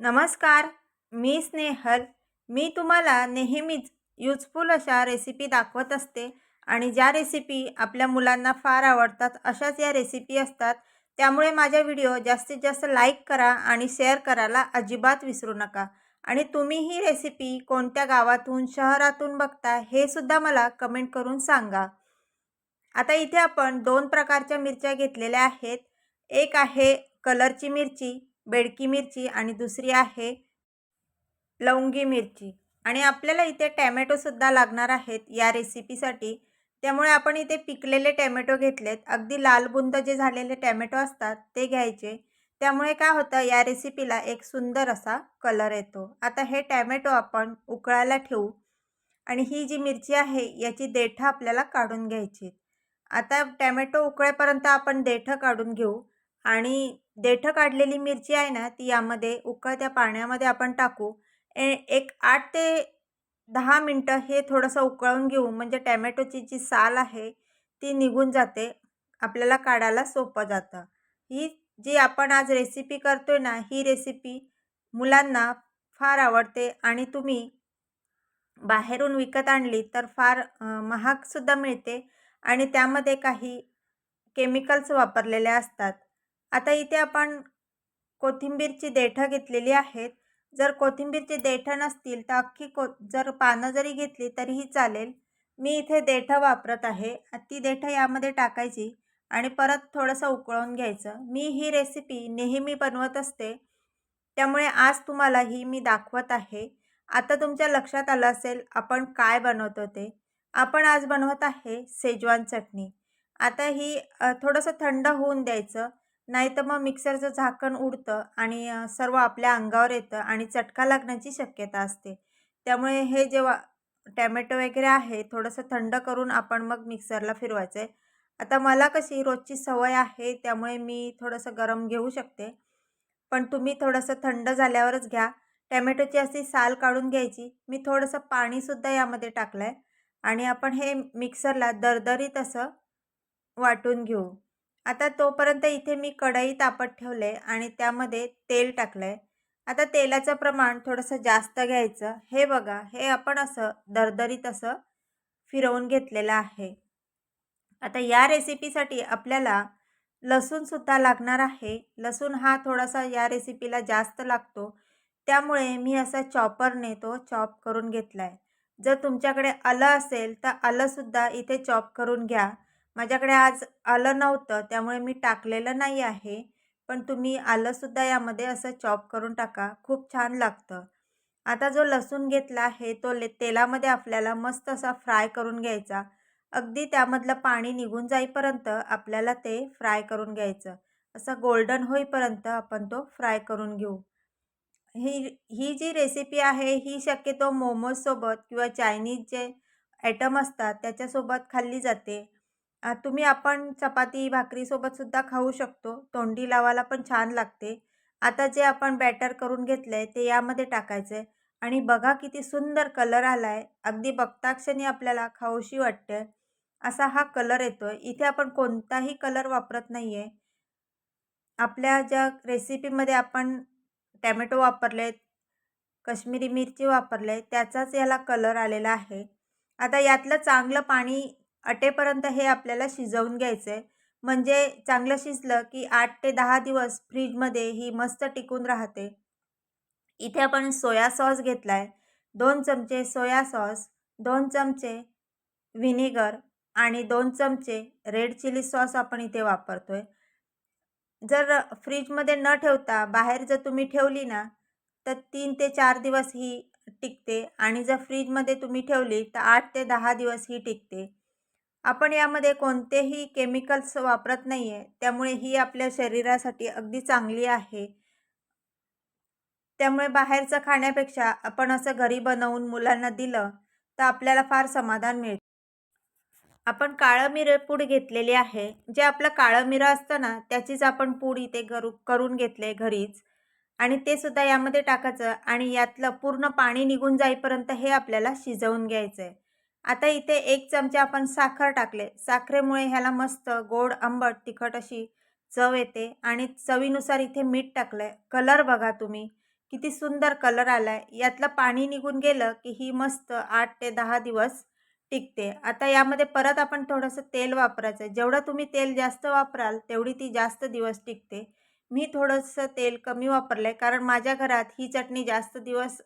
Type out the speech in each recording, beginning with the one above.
नमस्कार मी स्नेहल. मी तुम्हाला नेहमीच युजफुल अशा रेसिपी दाखवत असते आणि ज्या रेसिपी आपल्या मुलांना फार आवडतात अशाच या रेसिपी असतात. त्यामुळे माझ्या व्हिडिओ जास्तीत जास्त लाईक करा आणि शेअर करायला अजिबात विसरू नका. आणि तुम्ही ही रेसिपी कोणत्या गावातून शहरातून बघता हे सुद्धा मला कमेंट करून सांगा. आता इथे आपण दोन प्रकारच्या मिरच्या घेतलेल्या आहेत. एक आहे कलरची मिरची बेडकी मिरची आणि दुसरी आहे लवंगी मिरची. आणि आपल्याला इथे टॅमॅटोसुद्धा लागणार आहेत या रेसिपीसाठी. त्यामुळे आपण इथे पिकलेले टॅमॅटो घेतलेत. अगदी लालबुंद जे झालेले टॅमॅटो असतात ते घ्यायचे. त्यामुळे काय होतं या रेसिपीला एक सुंदर असा कलर येतो. आता हे टॅमॅटो आपण उकळायला ठेवू. आणि ही जी मिरची आहे याची देठं आपल्याला काढून घ्यायची आता टॅमॅटो उकळेपर्यंत आपण देठं काढून घेऊ. आणि देठं काढलेली मिरची आहे ना ती यामध्ये उकळत्या पाण्यामध्ये आपण टाकू. ए एक आठ ते दहा मिनटं हे थोडंसं उकळून घेऊ. म्हणजे टॅमॅटोची जी साल आहे ती निघून जाते. आपल्याला काढायला सोपं जातं. ही जी आपण आज रेसिपी करतो आहे ना ही रेसिपी मुलांना फार आवडते आणि तुम्ही बाहेरून विकत आणली तर फार महागसुद्धा मिळते आणि त्यामध्ये काही केमिकल्स वापरलेले असतात. आता इथे आपण कोथिंबीरची देठं घेतलेली आहेत. जर कोथिंबीरची देठं नसतील तर अख्खी को जर पानं जरी घेतली तरीही चालेल. मी इथे देठं वापरत आहे. ती देठं यामध्ये टाकायची आणि परत थोडंसं उकळून घ्यायचं. मी ही रेसिपी नेहमी बनवत असते. त्यामुळे आज तुम्हाला ही मी दाखवत आहे. आता तुमच्या लक्षात आलं असेल आपण काय बनवतो ते. आपण आज बनवत आहे सेजवान चटणी. आता ही थोडंसं थंड होऊन द्यायचं. नाही तर मग मिक्सरचं झाकण उडतं आणि सर्व आपल्या अंगावर येतं आणि चटका लागण्याची शक्यता असते. त्यामुळे हे जेव्हा टॅमॅटो वगैरे आहे थोडंसं थंड करून आपण मग मिक्सरला फिरवायचं आहे. आता मला कशी रोजची सवय आहे त्यामुळे मी थोडंसं गरम घेऊ शकते. पण तुम्ही थोडंसं थंड झाल्यावरच घ्या. टॅमॅटोची अशी साल काढून घ्यायची. मी थोडंसं पाणीसुद्धा यामध्ये टाकलं आहे आणि आपण हे मिक्सरला दरदरीत असं वाटून घेऊ. आता तोपर्यंत इथे मी कढई तापत ठेवले आणि त्यामध्ये तेल टाकलं आहे आता तेलाचं प्रमाण थोडंसं जास्त घ्यायचं. हे बघा हे आपण असं दरदरीत असं फिरवून घेतलेलं आहे. आता या रेसिपीसाठी आपल्याला लसूणसुद्धा लागणार आहे. लसूण हा थोडासा या रेसिपीला जास्त लागतो. त्यामुळे मी असा चॉपरने तो चॉप करून घेतला आहे जर तुमच्याकडे आलं असेल तर आलंसुद्धा इथे चॉप करून घ्या. माझ्याकडे आज आलं नव्हतं त्यामुळे मी टाकलेलं नाही आहे. पण तुम्ही आलंसुद्धा यामध्ये असं चॉप करून टाका. खूप छान लागतं. आता जो लसूण घेतला आहे तो ले तेलामध्ये आपल्याला मस्त असा फ्राय करून घ्यायचा. अगदी त्यामधलं पाणी निघून जाईपर्यंत आपल्याला ते फ्राय करून घ्यायचं. असं गोल्डन होईपर्यंत आपण तो फ्राय करून घेऊ. ही ही जी रेसिपी आहे ही शक्यतो मोमोजसोबत किंवा चायनीज जे ॲटम असतात त्याच्यासोबत खाल्ली जाते. तुम्ही आपण चपाती भाकरीसोबतसुद्धा खाऊ शकतो. तोंडी लावायला पण छान लागते. आता जे आपण बॅटर करून घेतलं आहे ते यामध्ये टाकायचं आहे आणि बघा किती सुंदर कलर आला आहे अगदी बघताक्षणी आपल्याला खाऊशी वाटते असा हा कलर येतो आहे इथे आपण कोणताही कलर वापरत नाही आहे आपल्या ज्या रेसिपीमध्ये आपण टॅमॅटो वापरले आहेत कश्मीरी मिरची वापरले त्याचाच याला कलर आलेला आहे. आता यातलं चांगलं पाणी अटेपर्यंत हे आपल्याला शिजवून घ्यायचं आहे म्हणजे चांगलं शिजलं की आठ ते दहा दिवस फ्रीजमध्ये ही मस्त टिकून राहते. इथे आपण सोया सॉस घेतला आहे दोन चमचे सोया सॉस दोन चमचे व्हिनेगर आणि दोन चमचे रेड चिली सॉस आपण इथे वापरतो आहे जर फ्रीजमध्ये न ठेवता बाहेर जर तुम्ही ठेवली ना तर तीन ते चार दिवस ही टिकते आणि जर फ्रीजमध्ये तुम्ही ठेवली तर आठ ते दहा दिवस ही टिकते. आपण यामध्ये कोणतेही केमिकल्स वापरत नाही आहे त्यामुळे ही आपल्या शरीरासाठी अगदी चांगली आहे. त्यामुळे बाहेरचं खाण्यापेक्षा आपण असं घरी बनवून मुलांना दिलं तर आपल्याला फार समाधान मिळतं. आपण काळं मिरं पूड घेतलेली आहे जे आपलं काळं मिरं असतं ना त्याचीच आपण पूड इथे करू करून घेतले घरीच. आणि ते सुद्धा यामध्ये टाकायचं आणि यातलं पूर्ण पाणी निघून जाईपर्यंत हे आपल्याला शिजवून घ्यायचं आहे आता इथे एक चमचा आपण साखर टाकले. साखरेमुळे ह्याला मस्त गोड आंबट तिखट अशी चव येते. आणि चवीनुसार इथे मीठ टाकलं आहे कलर बघा तुम्ही. किती सुंदर कलर आला आहे यातलं पाणी निघून गेलं की ही मस्त आठ ते दहा दिवस टिकते. आता यामध्ये परत आपण थोडंसं तेल वापरायचं आहे जेवढं तुम्ही तेल जास्त वापराल तेवढी ती जास्त दिवस टिकते. मी थोडंसं तेल कमी वापरलं आहे कारण माझ्या घरात ही चटणी जास्त दिवस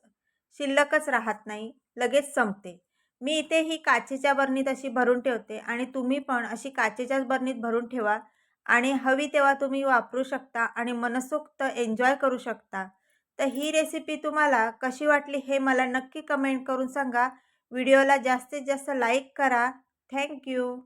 शिल्लकच राहत नाही. लगेच संपते. मी इथे ही काचेच्या बरणीत अशी भरून ठेवते आणि तुम्ही पण अशी काचेच्याच बरणीत भरून ठेवा. आणि हवी तेव्हा तुम्ही वापरू शकता आणि मनसोक्त एन्जॉय करू शकता. तर ही रेसिपी तुम्हाला कशी वाटली हे मला नक्की कमेंट करून सांगा. व्हिडिओला जास्तीत जास्त लाईक करा. थँक्यू